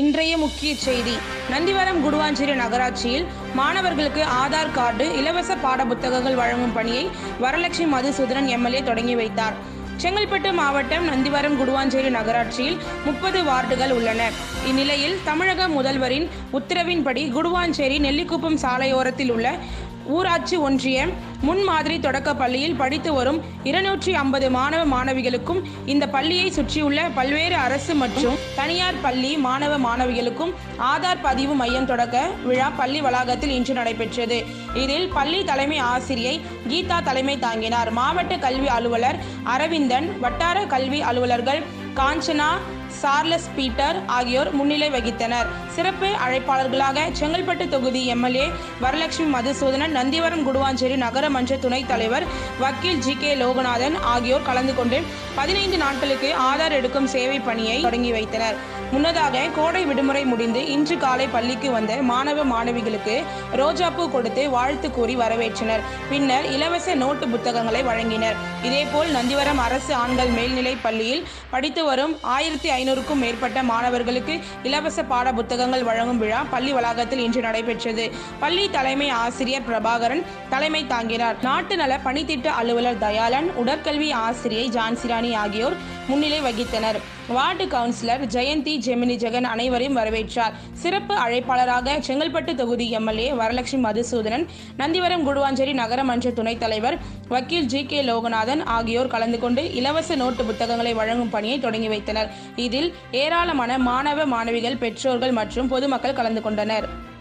இன்றைய முக்கிய செய்தி. நந்திவரம் குடுவாஞ்சேரி நகராட்சியில் மாணவர்களுக்கு ஆதார் கார்டு இலவச பாட புத்தகங்கள் வழங்கும் பணியை வரலட்சுமி மதுசூதனன் எம்எல்ஏ தொடங்கி வைத்தார். செங்கல்பட்டு மாவட்டம் நந்திவரம் குடுவாஞ்சேரி நகராட்சியில் முப்பது வார்டுகள் உள்ளன. இந்நிலையில் தமிழக முதல்வரின் உத்தரவின்படி குடுவாஞ்சேரி நெல்லிக்குப்பம் சாலையோரத்தில் உள்ள ஊராட்சி ஒன்றிய முன்மாதிரி தொடக்க பள்ளியில் படித்து வரும் இருநூற்றி ஐம்பது மாணவ மாணவிகளுக்கும் இந்த பள்ளியை சுற்றியுள்ள பல்வேறு அரசு மற்றும் தனியார் பள்ளி மாணவ மாணவிகளுக்கும் ஆதார் பதிவு மையம் தொடக்க விழா பள்ளி வளாகத்தில் இன்று நடைபெற்றது. இதில் பள்ளி தலைமை ஆசிரியை கீதா தலைமை தாங்கினார். மாவட்ட கல்வி அலுவலர் அரவிந்தன் வட்டார கல்வி அலுவலர்கள் காஞ்சனா சார்லஸ் பீட்டர் ஆகியோர் முன்னிலை வகித்தனர். சிறப்பு அழைப்பாளர்களாக செங்கல்பட்டு தொகுதி எம்எல்ஏ வரலட்சுமி மதுசூதனன் நந்திவரம் குடுவாஞ்சேரி நகரமன்ற துணைத் தலைவர் வக்கீல் ஜி கே லோகநாதன் ஆகியோர் கலந்து கொண்டு பதினைந்து நாட்களுக்கு ஆதார் எடுக்கும் சேவை பணியை தொடங்கி வைத்தனர். முன்னதாக கோடை விடுமுறை முடிந்து இன்று காலை பள்ளிக்கு வந்த மாணவ மாணவிகளுக்கு ரோஜாப்பூ கொடுத்து வாழ்த்து கூறி வரவேற்றனர். பின்னர் இலவச நோட்டு புத்தகங்களை வழங்கினர். இதேபோல் நந்திவரம் அரசு ஆண்கள் மேல்நிலைப் பள்ளியில் படித்து வரும் ஆயிரத்தி ஐநூறுக்கும் மேற்பட்ட மாணவர்களுக்கு இலவச பாட புத்தகங்கள் வழங்கும் விழா பள்ளி வளாகத்தில் இன்று நடைபெற்றது. பள்ளி தலைமை ஆசிரியர் பிரபாகரன் தலைமை தாங்கினார். நாட்டு நல பணித்திட்ட அலுவலர் தயாளன் உடற்கல்வி ஆசிரியை ஜான்சிராணி ஆகியோர் முன்னிலை வகித்தனர். வார்டு கவுன்சிலர் ஜெயந்தி ஜெமினி ஜெகன் அனைவரையும் வரவேற்றார். சிறப்பு அழைப்பாளராக செங்கல்பட்டு தொகுதி எம்எல்ஏ வரலட்சுமி மதுசூதனன் நந்திவரம் குடுவாஞ்சேரி நகரமன்ற துணைத் தலைவர் வக்கீல் ஜி கே லோகநாதன் ஆகியோர் கலந்து கொண்டு இலவச நோட்டு புத்தகங்களை வழங்கும் பணியை தொடங்கி வைத்தனர். இதில் ஏராளமான மாணவ மாணவிகள் பெற்றோர்கள் மற்றும் பொதுமக்கள் கலந்து கொண்டனர்.